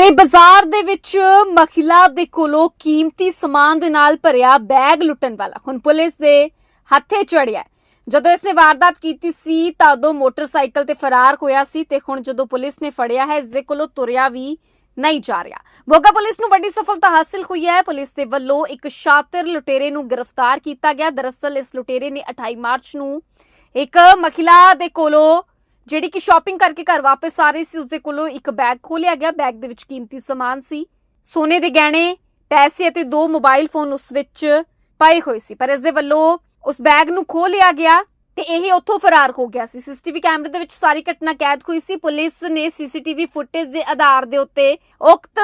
ਹਰੇ ਬਾਜ਼ਾਰ ਦੇ ਵਿੱਚ ਮਹਿਲਾ ਦੇ ਕੋਲੋਂ ਕੀਮਤੀ ਸਮਾਨ ਦੇ ਨਾਲ ਭਰਿਆ ਬੈਗ ਲੁੱਟਣ ਵਾਲਾ। ਹੁਣ ਪੁਲਿਸ ਦੇ ਹੱਥੇ ਚੜਿਆ। ਜਦੋਂ ਇਸਨੇ ਵਾਰਦਾਤ ਕੀਤੀ ਸੀ, ਤਾਂ ਉਦੋਂ ਮੋਟਰਸਾਈਕਲ ਤੇ ਫਰਾਰ ਹੋਇਆ ਸੀ ਤੇ ਹੁਣ ਜਦੋਂ ਪੁਲਿਸ ਨੇ ਫੜਿਆ ਹੈ ਇਸ ਦੇ ਕੋਲੋਂ ਤੁਰਿਆ ਵੀ ਨਹੀਂ ਜਾ ਰਿਹਾ। ਮੋਗਾ ਪੁਲਿਸ ਨੂੰ ਵੱਡੀ ਸਫਲਤਾ ਹਾਸਲ ਹੋਈ ਹੈ। ਪੁਲਿਸ ਦੇ ਵੱਲੋਂ ਇੱਕ ਸ਼ਾਤਰ ਲੁਟੇਰੇ ਨੂੰ ਗ੍ਰਿਫਤਾਰ ਕੀਤਾ ਗਿਆ। ਦਰਅਸਲ ਇਸ ਲੁਟੇਰੇ ਨੇ 28 ਮਾਰਚ ਨੂੰ ਇੱਕ ਮਹਿਲਾ ਦੇ ਕੋਲੋਂ ਜਿਹੜੀ ਕਿ ਸ਼ਾਪਿੰਗ ਕਰਕੇ ਘਰ ਵਾਪਸ ਆ ਰਹੀ ਸੀ, ਉਸਦੇ ਕੋਲੋਂ ਇੱਕ ਬੈਗ ਖੋਲਿਆ ਗਿਆ। ਬੈਗ ਦੇ ਵਿੱਚ ਕੀਮਤੀ ਸਮਾਨ ਸੀ, ਸੋਨੇ ਦੇ ਗਹਿਣੇ, ਪੈਸੇ ਅਤੇ ਦੋ ਮੋਬਾਈਲ ਫੋਨ ਉਸ ਵਿੱਚ ਪਏ ਹੋਏ ਸੀ। ਪਰ ਇਸ ਦੇ ਵੱਲੋਂ ਉਸ ਬੈਗ ਨੂੰ ਖੋਹ ਲਿਆ ਗਿਆ ਤੇ ਇਹ ਉੱਥੋਂ ਫਰਾਰ ਹੋ ਗਿਆ ਸੀ। ਸੀਸੀਟੀਵੀ ਕੈਮਰੇ ਦੇ ਵਿੱਚ ਸਾਰੀ ਘਟਨਾ ਕੈਦ ਹੋਈ ਸੀ। ਪੁਲਿਸ ਨੇ ਸੀਸੀਟੀਵੀ ਫੁਟੇਜ ਦੇ ਆਧਾਰ ਦੇ ਉੱਤੇ ਉਕਤ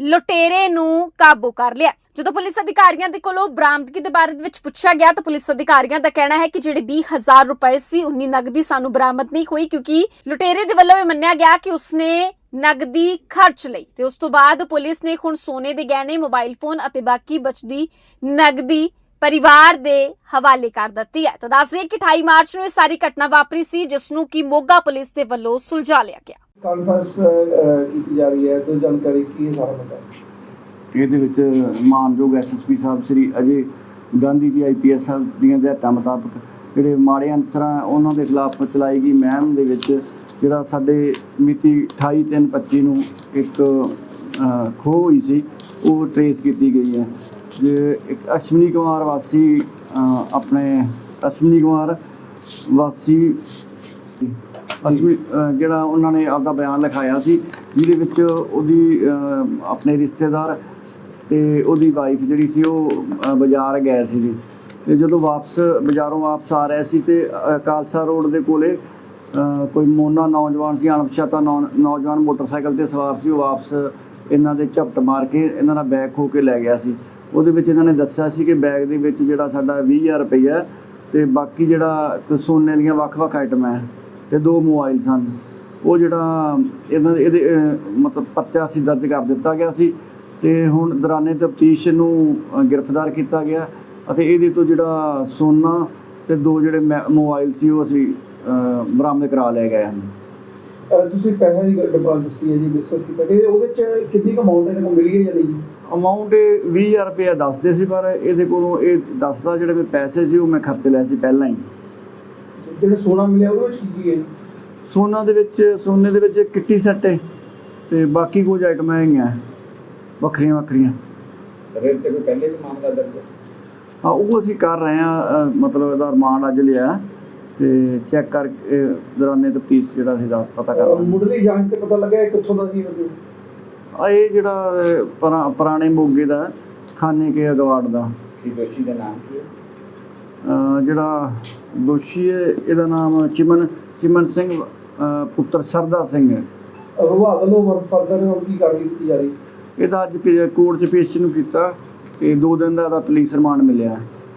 ਲੁਟੇਰੇ ਨੂੰ ਕਾਬੂ ਕਰ ਲਿਆ। ਜਦੋਂ ਪੁਲਿਸ ਅਧਿਕਾਰੀਆਂ ਦੇ ਕੋਲੋਂ ਬਰਾਮਦਗੀ ਦੇ ਬਾਰੇ ਦੇ ਵਿੱਚ ਪੁੱਛਿਆ ਗਿਆ, ਤਾਂ ਪੁਲਿਸ ਅਧਿਕਾਰੀਆਂ ਦਾ ਕਹਿਣਾ ਹੈ ਕਿ ਜਿਹੜੇ 20000 ਰੁਪਏ ਸੀ, ਉਨੀ ਨਗਦੀ ਸਾਨੂੰ ਬਰਾਮਦ ਨਹੀਂ ਹੋਈ ਕਿਉਂਕਿ ਲੁਟੇਰੇ ਦੇ ਵੱਲੋਂ ਇਹ ਮੰਨਿਆ ਗਿਆ ਕਿ ਉਸਨੇ ਨਗਦੀ ਖਰਚ ਲਈ। ਤੇ ਉਸ ਤੋਂ ਬਾਅਦ ਪੁਲਿਸ ਨੇ ਹੁਣ ਸੋਨੇ ਦੇ ਗਹਿਣੇ, ਮੋਬਾਈਲ ਫੋਨ ਅਤੇ ਬਾਕੀ ਬਚਦੀ ਨਗਦੀ ਪਰਿਵਾਰ ਦੇ ਹਵਾਲੇ ਕਰ ਦਿੱਤੀ ਹੈ। ਤਾਂ ਦੱਸਦੇ ਕਿ 28 ਮਾਰਚ ਨੂੰ ਇਹ ਸਾਰੀ ਘਟਨਾ ਵਾਪਰੀ ਸੀ, ਜਿਸ ਨੂੰ ਕਿ ਮੋਗਾ ਪੁਲਿਸ ਦੇ ਵੱਲੋਂ ਸੁਲਝਾ ਲਿਆ ਗਿਆ। ਕਾਨਫਰੰਸ ਕੀਤੀ ਜਾ ਰਹੀ ਹੈ ਤੇ ਜਾਣਕਾਰੀ ਕੀ ਹੈ ਸਾਰਾ ਬਤਾ ਇਹਦੇ ਵਿੱਚ ਮਾਨਯੋਗ ਐਸਐਸਪੀ ਸਾਹਿਬ ਸ੍ਰੀ ਅਜੇ ਗਾਂਧੀ ਜੀ ਆਈਪੀਐਸ ਸਾਹਿਬ ਦੀਆਂ ਹਦਾਇਤਾਂ ਮੁਤਾਬਕ ਜਿਹੜੇ ਮਾੜੇ ਅਨਸਰਾਂ ਉਹਨਾਂ ਦੇ ਖਿਲਾਫ ਚਲਾਈ ਗਈ ਮਹਿਮ ਦੇ ਵਿੱਚ ਜਿਹੜਾ ਸਾਡੇ ਮਿਤੀ 28/3/25 ਨੂੰ ਇੱਕ ਅਹ, ਖੋਹ ਹੋਈ ਸੀ ਉਹ ਟਰੇਸ ਕੀਤੀ ਗਈ ਹੈ। ਜੇ ਇੱਕ ਅਸ਼ਵਨੀ ਕੁਮਾਰ ਵਾਸੀ ਆਪਣੇ ਅਸ਼ਵਨੀ ਕੁਮਾਰ ਵਾਸੀ ਅਸੀਂ ਜਿਹੜਾ ਉਹਨਾਂ ਨੇ ਆਪਦਾ ਬਿਆਨ ਲਿਖਾਇਆ ਸੀ ਜਿਹਦੇ ਵਿੱਚ ਉਹਦੀ ਆਪਣੇ ਰਿਸ਼ਤੇਦਾਰ ਤੇ ਉਹਦੀ ਵਾਈਫ ਜਿਹੜੀ ਸੀ ਉਹ ਬਾਜ਼ਾਰ ਗਏ ਸੀ ਜੀ। ਤੇ ਜਦੋਂ ਵਾਪਸ ਬਾਜ਼ਾਰੋਂ ਵਾਪਸ ਆ ਰਹੇ ਸੀ ਤੇ ਅਹ, ਖਾਲਸਾ ਰੋਡ ਦੇ ਕੋਲੇ ਕੋਈ ਮੋਨਾ ਨੌਜਵਾਨ ਸੀ ਅਣਪਛਾਤਾ ਨੌ- ਨੌਜਵਾਨ ਮੋਟਰਸਾਈਕਲ ਤੇ ਸਵਾਰ ਸੀ ਉਹ ਵਾਪਸ ਇਹਨਾਂ ਦੇ ਝਪਟ ਮਾਰ ਕੇ ਇਹਨਾਂ ਦਾ ਬੈਗ ਖੋ ਕੇ ਲੈ ਗਿਆ ਸੀ। ਉਹਦੇ ਵਿੱਚ ਇਹਨਾਂ ਨੇ ਦੱਸਿਆ ਸੀ ਕਿ ਬੈਗ ਦੇ ਵਿੱਚ ਜਿਹੜਾ ਸਾਡਾ 20000 ਰੁਪਈਆ ਤੇ ਬਾਕੀ ਜਿਹੜਾ ਸੋਨੇ ਦੀਆਂ ਵੱਖ-ਵੱਖ ਆਈਟਮਾਂ ਹੈ। ਤੇ ਦੋ ਮੋਬਾਈਲ ਸਨ। ਉਹ ਜਿਹੜਾ ਇਹਨਾਂ ਇਹਦੇ ਮਤਲਬ ਪਰਚਾ ਸੀ ਦਰਜ ਕਰ ਦਿੱਤਾ ਗਿਆ ਸੀ ਤੇ ਹੁਣ ਦੌਰਾਨੇ ਤਫਤੀਸ਼ ਨੂੰ ਗ੍ਰਿਫਤਾਰ ਕੀਤਾ ਗਿਆ ਅਤੇ ਇਹਦੇ ਤੋਂ ਜਿਹੜਾ ਸੋਨਾ ਤੇ ਦੋ ਜਿਹੜੇ ਮੋਬਾਈਲ ਸੀ ਉਹ ਅਸੀਂ ਬਰਾਮਦ ਕਰਾ ਲਏ ਗਏ ਹਨ। ਤੁਸੀਂ ਪੈਸੇ ਦੀ ਡਿਮਾਂਡ ਦੱਸੀ ਹੈ ਜੀ ਡਿਸਕਸ ਕੀਤਾ। ਕਿ ਉਹਦੇ ਚ ਕਿੰਨੀ ਕੁ ਅਮਾਉਂਟ ਇਹਨਾਂ ਨੂੰ ਮਿਲੀ ਹੈ ਜਾਂ ਨਹੀਂ? ਅਮਾਉਂਟ 20000 ਰੁਪਏ ਦੱਸਦੇ ਸੀ ਪਰ ਇਹਦੇ ਕੋਲੋਂ ਇਹ ਦੱਸਦਾ ਜਿਹੜੇ ਮੈਂ ਪੈਸੇ ਸੀ ਉਹ ਮੈਂ ਖਰਚ ਲਏ ਸੀ ਪਹਿਲਾਂ ਹੀ। ਜਿਹੜਾ ਸੋਨਾ ਮਿਲਿਆ ਉਹਦੇ ਵਿੱਚ ਕੀ ਕੀ ਹੈ? ਸੋਨਾ ਦੇ ਵਿੱਚ ਸੋਨੇ ਦੇ ਵਿੱਚ ਕਿੱਟੀ ਸੈੱਟ ਹੈ ਤੇ ਬਾਕੀ ਕੁਝ ਆਈਟਮਾਂ ਹੈਗੀਆਂ ਵੱਖਰੀਆਂ ਵੱਖਰੀਆਂ। ਰੇਟ ਤੇ ਕੋਈ ਪਹਿਲੇ ਵੀ ਮਾਮਲਾ ਦਰਜ ਹਾਂ। ਉਹ ਅਸੀਂ ਕਰ ਰਹੇ ਹਾਂ ਮਤਲਬ ਇਹਦਾ ਰਿਮਾਂਡ ਅੱਜ ਲਿਆ ਤੇ ਚੈੱਕ ਕਰ ਦੌਰਾਨੇ ਤਫਤੀਸ਼ ਜਿਹੜਾ ਅਸੀਂ ਦੱਸ ਪਤਾ ਕਰ ਮੁੱਢਲੀ ਜਾਂਚ ਤੇ ਪਤਾ ਲੱਗਿਆ ਕਿੱਥੋਂ ਦਾ ਸੀ ਆ ਇਹ ਜਿਹੜਾ ਪੁਰਾਣੇ ਮੋਗੇ ਦਾ ਖਾਨੇ ਕੇ ਅਗਵਾੜ ਦਾ। ਕੀ ਦੋਸ਼ੀ ਦਾ ਨਾਮ ਕੀ ਹੈ? ਜਿਹੜਾ ਦੋਸ਼ੀ ਹੈ ਇਹਦਾ ਨਾਮ ਚਿਮਨ ਚਿਮਨ ਸਿੰਘ ਪੁੱਤਰ ਸਰਦਾ ਸਿੰਘ ਹੈ। ਵਿਭਾਗ ਵੱਲੋਂ ਫਰਦਰ ਹੁਣ ਕੀ ਕਾਰਵਾਈ ਕੀਤੀ ਜਾ ਰਹੀ? ਇਹਦਾ ਅੱਜ ਕੋਰਟ 'ਚ ਪੇਸ਼ ਨੂੰ ਕੀਤਾ ਤੇ ਦੋ ਦਿਨ ਦਾ ਇਹਦਾ ਪੁਲਿਸ ਰਿਮਾਂਡ ਮਿਲਿਆ।